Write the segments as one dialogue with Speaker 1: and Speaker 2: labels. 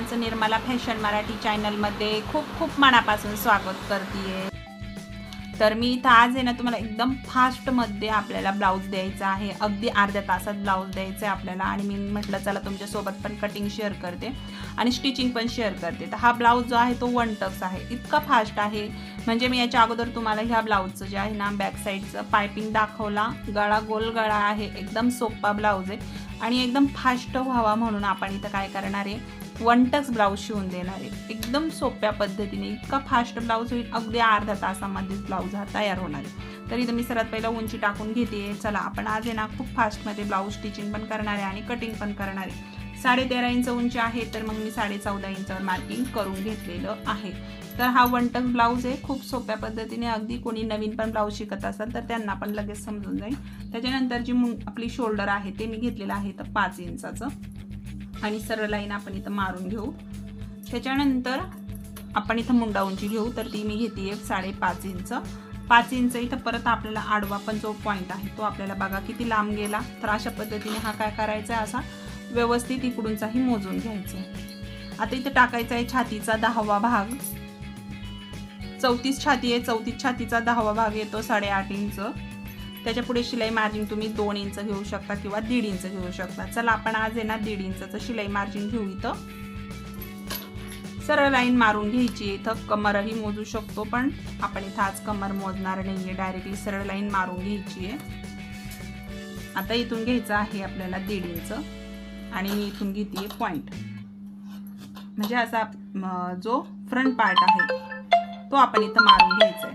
Speaker 1: सर्वांचं निर्मला फॅशन मराठी चॅनलमध्ये खूप खूप मनापासून स्वागत करते तर मी इथं आज आहे ना तुम्हाला एकदम फास्टमध्ये आपल्याला ब्लाऊज द्यायचा आहे. अगदी अर्ध्या तासात ब्लाऊज द्यायचा आहे आपल्याला. आणि मी म्हटलं चला तुमच्यासोबत पण कटिंग शेअर करते. आणि स्टिचिंग पण शेअर करते. तर हा ब्लाऊज जो आहे तो वन टक्स आहे. इतका फास्ट आहे. म्हणजे मी याच्या अगोदर तुम्हाला ह्या ब्लाऊजचं जे आहे ना बॅक साईडचं पायपिंग दाखवला. गळा गोल गळा आहे. एकदम सोपा ब्लाऊज आहे. आणि एकदम फास्ट व्हावा म्हणून आपण इथं काय करणार आहे? वन ब्लाऊज शिवून देणार. आहे एकदम सोप्या पद्धतीने इतका फास्ट ब्लाऊज होईल अगदी अर्ध्या तासामध्येच ब्लाऊज हा तयार होणार आहे. तर इथं मी सर्वात पहिला उंची टाकून घेते. चला आपण आज आहे ना खूप फास्टमध्ये ब्लाऊज स्टिचिंग पण करणार आहे आणि कटिंग पण करणार आहे. साडे तेरा इंच उंची आहे तर मग मी साडे चौदा इंचावर मार्किंग करून घेतलेलं आहे. तर हा वनटक ब्लाऊज आहे खूप सोप्या पद्धतीने अगदी कोणी नवीन पण ब्लाऊज शिकत असाल तर त्यांना पण लगेच समजून जाईल. त्याच्यानंतर जी आपली शोल्डर आहे ते मी घेतलेलं आहे तर पाच इंचाचं. आणि सरळ लाईन आपण इथं मारून घेऊ. त्याच्यानंतर आपण इथं मुंडा उंची घेऊ तर ती मी घेते एक साडेपाच इंच. पाच इंच इथं परत आपल्याला आडवा पण जो पॉईंट आहे तो आपल्याला बघा किती लांब गेला. तर अशा पद्धतीने हा काय करायचा आहे असा व्यवस्थित इकडूनचाही मोजून घ्यायचा आहे. आता इथं टाकायचा आहे छातीचा दहावा भाग. चौतीस छाती आहे चौतीस छातीचा दहावा भाग येतो साडेआठ इंच. त्याच्या पुढे शिलाई मार्जिन तुम्ही दोन इंच घेऊ शकता किंवा दीड इंच घेऊ शकता. चला आपण आज आहे ना दीड इंचचं शिलाई मार्जिन घेऊ इथं. सरळ लाईन मारून घ्यायची आहे. इथं. कमरही मोजू शकतो पण आपण इथं आज कमर मोजणार नाहीये. डायरेक्टली सरळ लाईन मारून घ्यायची आहे. आता इथून घ्यायचं आहे आपल्याला दीड इंच. आणि मी इथून घेते पॉइंट म्हणजे असा जो फ्रंट पार्ट आहे तो आपण इथं मारून घ्यायचा आहे.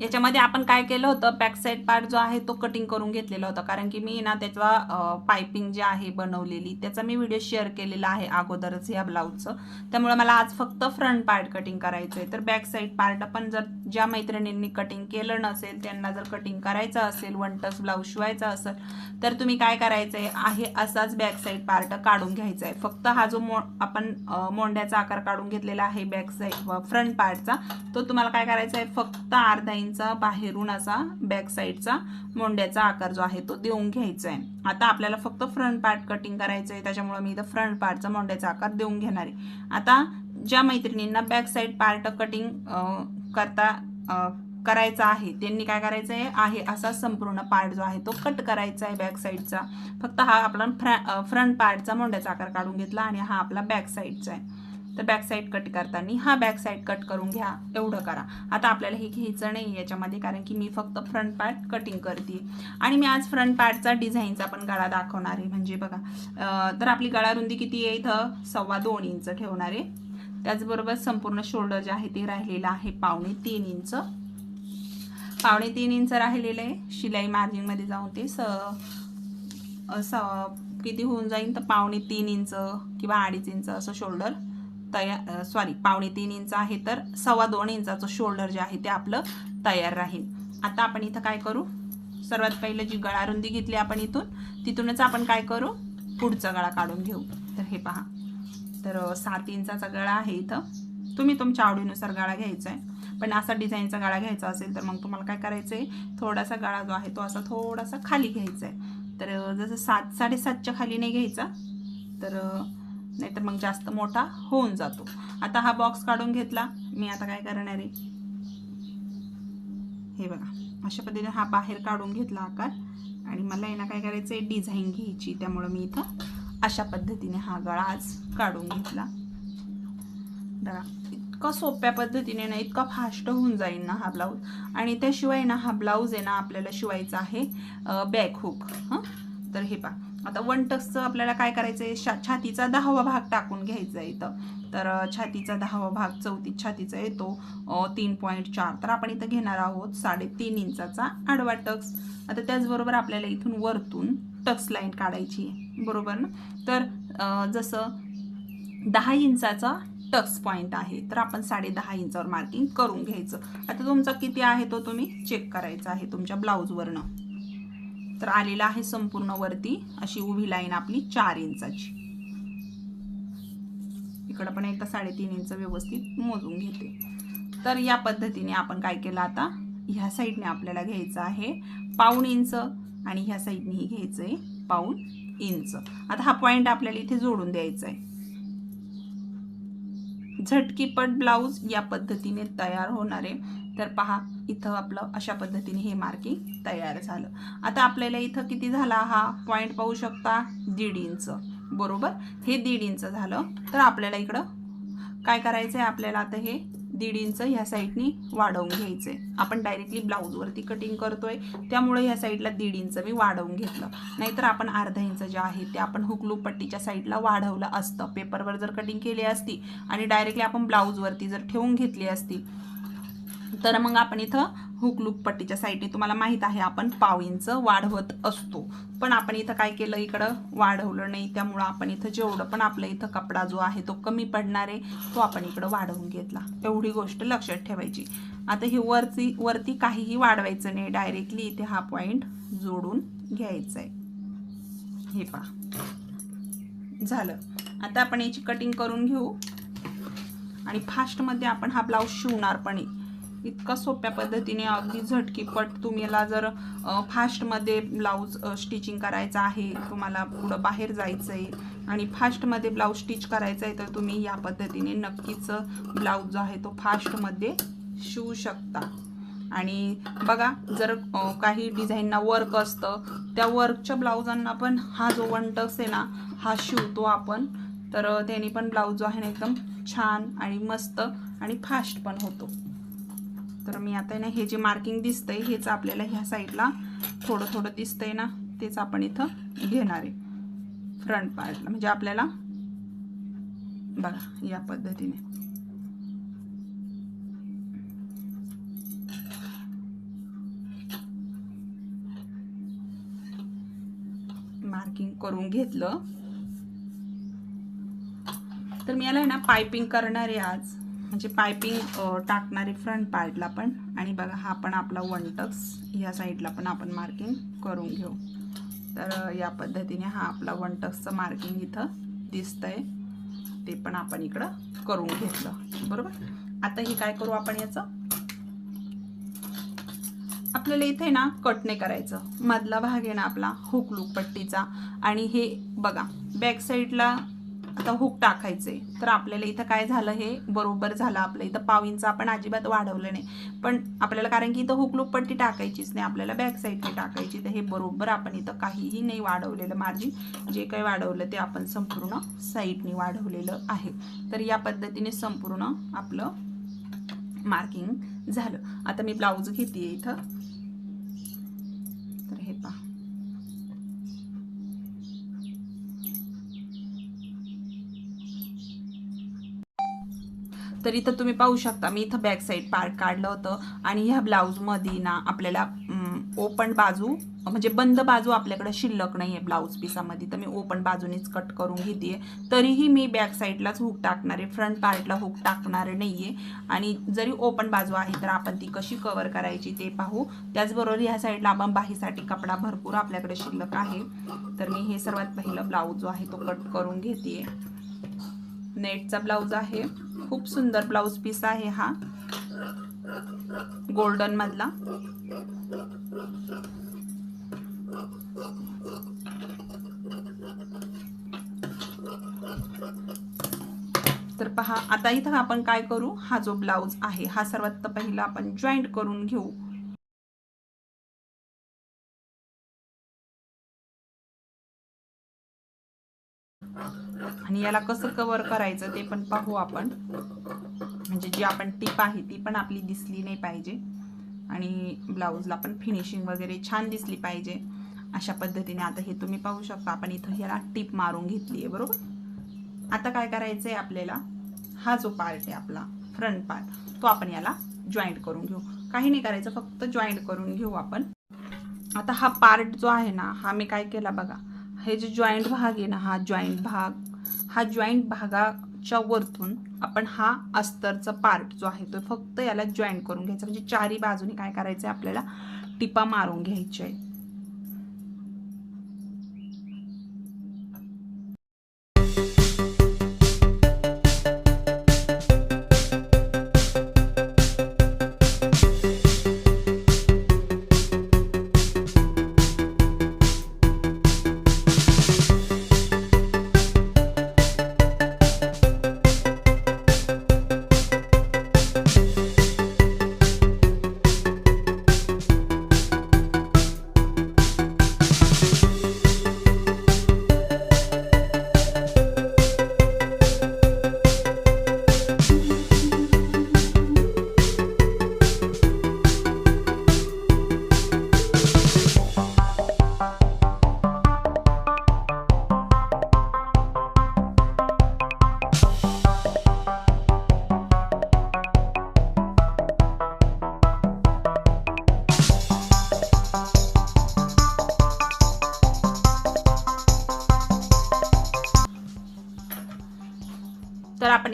Speaker 1: याच्यामध्ये आपण काय केलं होतं बॅक साईड पार्ट जो आहे तो कटिंग करून घेतलेला होता. कारण की मी ना त्याचा पायपिंग जे आहे बनवलेली त्याचा मी व्हिडिओ शेअर केलेला आहे अगोदरच या ब्लाऊजचं त्यामुळे मला आज फक्त फ्रंट पार्ट कटिंग करायचं आहे तर बॅक साईड पार्ट पण जर ज्या मैत्रिणींनी कटिंग केलं नसेल त्यांना जर कटिंग करायचं असेल वन टच ब्लाऊज शिवायचा असेल तर तुम्ही काय करायचं आहे आहे असाच बॅक साईड पार्ट काढून घ्यायचा आहे फक्त हा जो मो आपण मोंड्याचा आकार काढून घेतलेला आहे बॅक साईड फ्रंट पार्टचा तो तुम्हाला काय करायचा आहे फक्त अर्धा इंच बाहेरून असा बॅक साईडचा मोंड्याचा आकार जो आहे तो देऊन घ्यायचा आहे आता आपल्याला फक्त फ्रंट पार्ट कटिंग करायचं आहे त्याच्यामुळे मी इथं फ्रंट पार्टचा मोंड्याचा आकार देऊन घेणार. आहे आता ज्या मैत्रिणींना बॅक साईड पार्ट कटिंग करता करायचा आहे त्यांनी काय करायचं आहे आहे असा संपूर्ण पार्ट जो आहे तो कट करायचा आहे बॅक साईडचा फक्त हा आपला फ्र फ्रंट पार्टचा मोंड्याचा आकार काढून घेतला आणि हा आपला बॅक साईडचा आहे. तर बॅक साईड कट करताना हा बॅक साईड कट करून घ्या एवढं करा. आता आपल्याला हे घ्यायचं नाही याच्यामध्ये कारण की मी फक्त फ्रंट पार्ट कटिंग करते. आणि मी आज फ्रंट पार्टचा डिझाईनचा पण गळा दाखवणार आहे. म्हणजे बघा तर आपली गळा रुंदी किती आहे इथं? सव्वा दोन इंच ठेवणार आहे. त्याचबरोबर संपूर्ण शोल्डर जे आहे ते राहिलेलं आहे पावणे तीन इंच. पावणे तीन इंच राहिलेलं आहे. शिलाई मार्जिनमध्ये जाऊन ते स असं किती होऊन जाईल तर पावणे तीन इंच किंवा अडीच इंच असं शोल्डर तयार सॉरी पावणे तीन इंच आहे तर सव्वा दोन इंचाचं शोल्डर जे आहे ते आपलं तयार राहील. आता आपण इथं काय करू? सर्वात पहिलं जी गळा रुंदी घेतली आपण इथून तिथूनच आपण काय करू? पुढचा गळा काढून घेऊ. तर हे पहा. तर सात इंचाचा गळा आहे इथं. तुम्ही तुमच्या आवडीनुसार गळा घ्यायचा आहे पण असा डिझाईनचा गळा घ्यायचा असेल तर मग तुम्हाला काय करायचं आहे थोडासा गळा जो आहे तो असा थोडासा खाली घ्यायचा आहे तर जसं सात साडेसातच्या खाली नाही घ्यायचा तर नाहीतर मग जास्त मोठा होऊन जातो. आता हा बॉक्स काढून घेतला. मी आता काय करणार आहे? हे बघा. अशा पद्धतीने हा बाहेर काढून घेतला आकार. आणि मला यांना काय करायचं आहे डिझाईन घ्यायची. त्यामुळं मी इथं अशा पद्धतीने हा गळा आज काढून घेतला. बघा इतका सोप्या पद्धतीने ना इतका फास्ट होऊन जाईल ना हा ब्लाऊज. आणि त्याशिवाय ना हा ब्लाऊज आहे ना आपल्याला शिवायचा आहे बॅक हुक हां? तर हे पहा. आता वन टक्सचं आपल्याला काय करायचं आहे छा छातीचा दहावा भाग टाकून घ्यायचा आहे इथं. तर छातीचा दहावा भाग चौथीत छातीचा येतो तीन पॉईंट चार. तर आपण इथं घेणार आहोत साडेतीन इंचाचा आडवा टक्स आता त्याचबरोबर आपल्याला इथून वरतून टक्स लाईन काढायची आहे बरोबर ना? तर जसं दहा इंचाचा टक्स पॉईंट आहे तर आपण साडे दहा इंचावर मार्किंग करून घ्यायचं. आता तुमचा किती आहे तो तुम्ही चेक करायचा आहे तुमच्या ब्लाऊजवरनं. तर आलेला आहे संपूर्ण वरती अशी उभी लाईन आपली चार इंचाची. इकडं पण एकदा साडेतीन इंच व्यवस्थित मोजून घेते. तर या पद्धतीने आपण काय केलं आता? ह्या साईडने आपल्याला घ्यायचं आहे पाऊण इंच आणि ह्या साईडनेही घ्यायचं आहे पाऊण इंच. आता हा पॉईंट आपल्याला इथे जोडून द्यायचा आहे झटकीपट ब्लाऊज या पद्धतीने तयार होणार आहे. तर पहा इथं आपलं अशा पद्धतीने हे मार्किंग तयार झालं. आता आपल्याला इथं किती झाला हा पॉईंट पाहू शकता? दीड इंच. बरोबर? हे दीड इंच झालं. तर आपल्याला इकडं काय करायचं आहे आपल्याला आता हे दीड इंच ह्या साईडनी वाढवून घ्यायचे आपण डायरेक्टली ब्लाऊजवरती कटिंग करतोय त्यामुळे ह्या साईडला दीड इंच मी वाढवून घेतलं. नाहीतर आपण अर्धा इंच जे आहे ते आपण हुकलू पट्टीच्या साईडला वाढवलं असतं. पेपरवर जर कटिंग केली असती आणि डायरेक्टली आपण ब्लाऊजवरती जर ठेवून घेतली असती तर मग आपण इथं हुकलूक पट्टीच्या साईडने तुम्हाला माहीत आहे आपण पाव इंच वाढवत असतो. पण आपण इथं काय केलं? इकडं वाढवलं नाही. त्यामुळं आपण इथं जेवढं पण आपलं इथं कपडा जो आहे तो कमी पडणार आहे तो आपण इकडं वाढवून घेतला. एवढी गोष्ट लक्षात ठेवायची. आता हे वरती वरती काहीही वाढवायचं नाही. डायरेक्टली इथे हा पॉईंट जोडून घ्यायचा आहे हे पहा. झालं. आता आपण याची कटिंग करून घेऊ. आणि फास्टमध्ये आपण हा ब्लाऊज शिवणार पण आहे. इतका सोप्या पद्धतीने अगदी झटकीपट तुम्हाला जर फास्टमध्ये ब्लाऊज स्टिचिंग करायचं आहे तुम्हाला पुढं बाहेर जायचं आहे आणि फास्टमध्ये ब्लाऊज स्टिच करायचं आहे तर तुम्ही या पद्धतीने नक्कीच ब्लाऊज जो आहे तो फास्टमध्ये शिवू शकता. आणि बघा जर काही डिझाईनना वर्क असतं त्या वर्कच्या ब्लाऊजांना पण हा जो वन टक्स आहे ना हा शिवतो आपण तर त्याने पण ब्लाऊज जो आहे ना एकदम छान आणि मस्त आणि फास्ट पण होतो. तर मी आता ना हे जे मार्किंग दिसतंय हेच आपल्याला ह्या साईडला थोडं थोडं दिसतंय ना तेच आपण इथं घेणार आहे. फ्रंट पार्टला म्हणजे आपल्याला बघा या पद्धतीने. मार्किंग करून घेतलं. तर मी याला आहे ना पायपिंग करणार आहे आज. म्हणजे पायपिंग टाकणारे फ्रंट पार्टला पण. आणि बघा हा पण आपला वन टक्स साईडला पण आपण मार्किंग करून घेऊ. तर या पद्धतीने हा आपला वन टक्सचं मार्किंग इथं दिसतंय. ते पण आपण इकडं करून घेतलं. बरोबर? आता हे काय करू आपण याचं? आपल्याला इथे ना कट नाही करायचं. मधला भाग आहे ना आपला हुक लूक पट्टीचा. आणि हे बघा बॅक साईडला आता हुक टाकायचे तर आपल्याला इथं काय झालं हे बरोबर झालं आपलं. इथं पाव इंच आपण अजिबात वाढवलं नाही. पण आपल्याला कारण की इथं हुक लूक पट्टी टाकायचीच नाही. आपल्याला बॅक साईडने टाकायची. तर हे बरोबर आपण इथं काहीही नाही वाढवलेलं मार्जिन. जे काही वाढवलं ते आपण संपूर्ण साईडने वाढवलेलं आहे. तर या पद्धतीने संपूर्ण आपलं मार्किंग झालं. आता मी ब्लाऊज घेते इथं. तर हे पहा. तर इथं तुम्ही पाहू शकता मी इथं बॅक साईड पार्ट काढलं होतं आणि ह्या ब्लाऊजमध्ये ना आपल्याला ओपन बाजू म्हणजे बंद बाजू आपल्याकडे शिल्लक नाही आहे ब्लाऊज पिसामध्ये तर मी ओपन बाजूनेच कट करून घेते तरीही मी बॅक साईडलाच हुक टाकणार आहे फ्रंट पार्टला हुक टाकणार नाही आहे आणि जरी ओपन बाजू आहे तर आपण ती कशी कवर करायची ते पाहू. त्याचबरोबर ह्या साईडला आपण बाहीसाठी कपडा भरपूर आपल्याकडे शिल्लक आहे. तर मी हे सर्वात पहिलं ब्लाऊज जो आहे तो कट करून घेते नेटचा ब्लाऊज आहे. खूप सुंदर ब्लाऊज पीस आहे हा. गोल्डन मधला. तर पहा आता इथं आपण काय करू? हा जो ब्लाऊज आहे हा सर्वात पहिला आपण जॉईंट करून घेऊ. आणि याला कसं कवर करायचं ते पण पाहू आपण. म्हणजे जी आपण टीप आहे ती पण आपली दिसली नाही पाहिजे. आणि ब्लाऊजला पण फिनिशिंग वगैरे छान दिसली पाहिजे. अशा पद्धतीने आता हे तुम्ही पाहू शकता. आपण इथं याला टीप मारून घेतली आहे बरोबर? आता काय करायचं आहे आपल्याला? हा जो पार्ट आहे आपला फ्रंट पार्ट तो आपण याला जॉईंट करून घेऊ. काही नाही करायचं फक्त जॉईंट करून घेऊ आपण. आता हा पार्ट जो आहे ना हा मी काय केला बघा. हे जे जॉईंट भाग आहे ना हा जॉईंट भाग हा जॉईंट भागाच्या वरतून आपण हा अस्तरचा पार्ट जो आहे तो फक्त याला जॉईंट करून घ्यायचा. म्हणजे चारी बाजूने काय करायचं आहे आपल्याला टिपा मारून घ्यायच्या आहे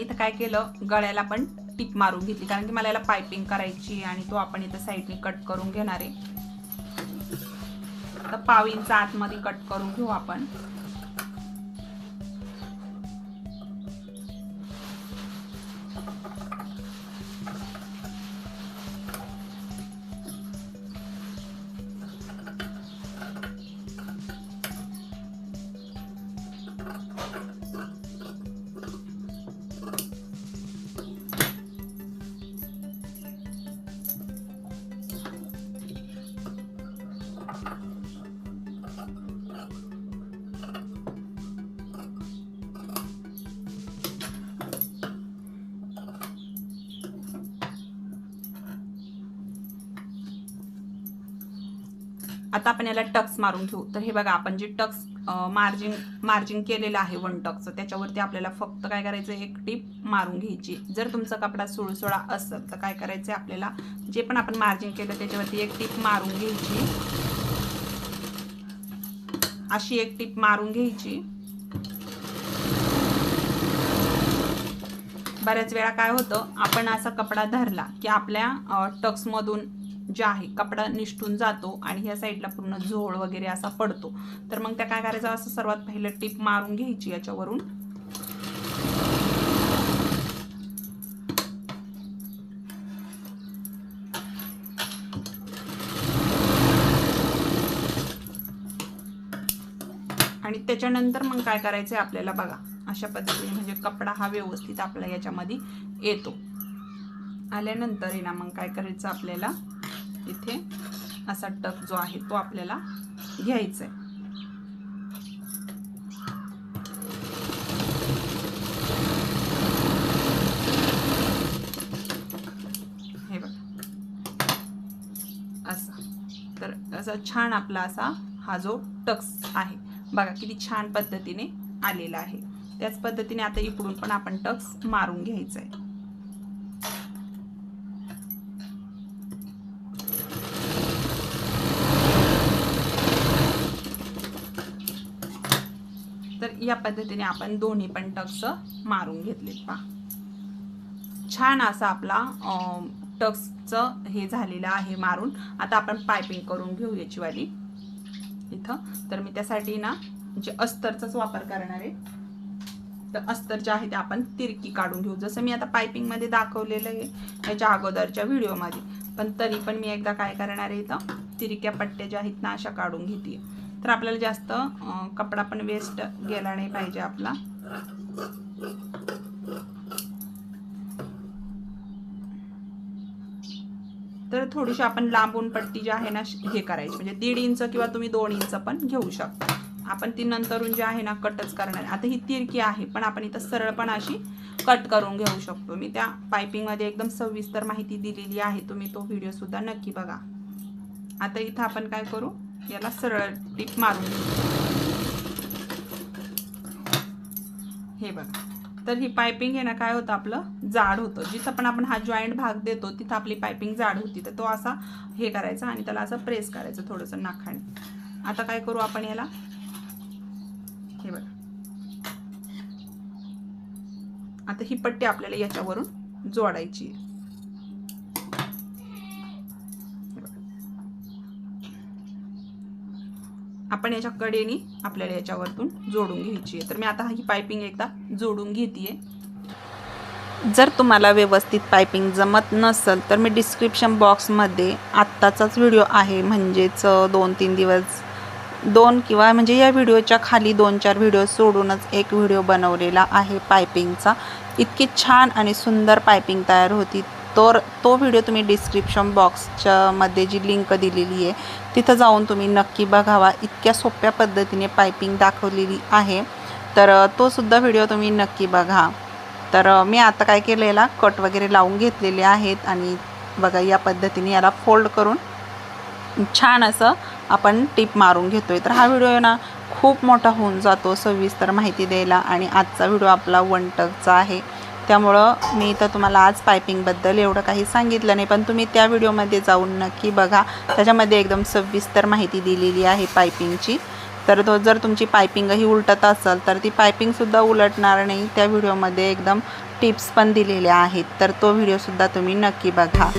Speaker 1: इथं काय केलं? गळ्याला पण टिप मारून घेतली. कारण की मला याला पायपिंग करायची आणि तो आपण इथं साईडने कट करून घेणार आहे. तर पाव इंच आतमध्ये कट करून घेऊ आपण. आता आपण याला टक्स मारून घेऊ. तर हे बघा आपण जे टक्स मार्जिंग मार्जिंग केलेलं आहे वन टक्सचं त्याच्यावरती आपल्याला फक्त काय करायचं एक टीप मारून घ्यायची. जर तुमचा कपडा सुळसुळा असेल तर काय करायचं आपल्याला? जे पण आपण मार्जिंग केलं त्याच्यावरती एक टीप मारून घ्यायची. अशी एक टीप मारून घ्यायची. बऱ्याच वेळा काय होतं आपण असा कपडा धरला की आपल्या टक्समधून जे आहे कपडा निष्ठून जातो आणि ह्या साईडला पूर्ण झोळ वगैरे असा पडतो. तर मग त्या काय करायचं? असं सर्वात पहिलं टीप मारून घ्यायची याच्यावरून. आणि त्याच्यानंतर मग काय करायचं आहे आपल्याला बघा अशा पद्धतीने म्हणजे कपडा हा व्यवस्थित आपला याच्यामध्ये येतो. आल्यानंतर आहे ना मग काय करायचं आपल्याला? इथे असा टक जो आहे तो आपल्याला घ्यायचा आहे हे बघा. असं. तर असा छान आपला असा हा जो टक्स आहे. बघा किती छान पद्धतीने आलेला आहे. त्याच पद्धतीने आता इकडून पण आपण टक्स मारून घ्यायचा आहे तर या पद्धतीने आपण दोन्ही पण टक्स मारून घेतलेत पा छान असा आपला टक्सचं हे झालेलं आहे मारून. आता आपण पायपिंग करून घेऊ याची वाली इथं. तर मी त्यासाठी ना जे अस्तरचाच वापर करणार आहे तर अस्तर जे आहे ते आपण तिरकी काढून घेऊ. जसं मी आता पायपिंगमध्ये दाखवलेलं आहे याच्या अगोदरच्या व्हिडिओमध्ये. पण तरी पण मी एकदा काय करणार आहे इथं तिरक्या पट्ट्या ज्या आहेत ना अशा काढून घेते तर आपल्याला जास्त कपडा पण वेस्ट गेला नाही पाहिजे आपला. तर थोडीशी आपण लांबून पट्टी जी आहे ना हे करायची. म्हणजे दीड इंच किंवा तुम्ही दोन इंच पण घेऊ शकता. आपण ती नंतरून जी आहे ना कटच करणार आता ही तिरकी आहे पण आपण इथं सरळ पण अशी कट करून घेऊ शकतो. मी त्या पायपिंगमध्ये एकदम सविस्तर माहिती दिलेली आहे. तुम्ही तो व्हिडिओ सुद्धा नक्की बघा. आता इथं आपण काय करू? याला सरळ टीप मारून हे बघा तर ही पायपिंग आहे ना काय होतं आपलं? जाड होतं. जिथं पण आपण हा जॉईंट भाग देतो तिथं आपली पायपिंग जाड होती. तर तो असा हे करायचा आणि त्याला असं प्रेस करायचं थोडंसं नाखाने आता काय करू आपण याला? हे बघा. आता ही पट्टी आपल्याला याच्यावरून जोडायची आहे. आपण याच्या कडेने आपल्याला याच्यावरतून जोडून घ्यायची आहे. तर मी आता ही पायपिंग एकदा जोडून घेते जर तुम्हाला व्यवस्थित पायपिंग जमत नसेल तर मी डिस्क्रिप्शन बॉक्समध्ये आत्ताचाच व्हिडिओ आहे. म्हणजेच दोन तीन दिवस दोन किंवा म्हणजे या व्हिडिओच्या खाली दोन चार व्हिडिओ सोडूनच एक व्हिडिओ बनवलेला आहे पायपिंगचा. इतकी छान आणि सुंदर पायपिंग तयार होती. तर तो व्हिडिओ तुम्ही डिस्क्रिप्शन बॉक्सच्या मध्ये जी लिंक दिलेली आहे तिथं जाऊन तुम्ही नक्की बघावा. इतक्या सोप्या पद्धतीने पायपिंग दाखवलेली आहे. तर तो सुद्धा व्हिडिओ तुम्ही नक्की बघा. तर मी आता काय केलेला कट वगैरे लावून घेतलेले आहेत आणि बघा या पद्धतीने याला फोल्ड करून छान असं आपण टिप मारून घेतोय. तर हा व्हिडिओ ना खूप मोठा होऊन जातो सविस्तर माहिती द्यायला आणि आजचा व्हिडिओ आपला वन टकचा आहे. त्यामुळं मी तर तुम्हाला आज पायपिंगबद्दल एवढं काही सांगितलं नाही पण तुम्ही त्या व्हिडिओमध्ये जाऊन नक्की बघा. त्याच्यामध्ये एकदम सविस्तर माहिती दिलेली आहे पायपिंगची. तर तो जर तुमची पायपिंग ही उलटत असेल तर ती पायपिंगसुद्धा उलटणार नाही. त्या व्हिडिओमध्ये एकदम टिप्स पण दिलेल्या आहेत तर तो व्हिडिओसुद्धा तुम्ही नक्की बघा.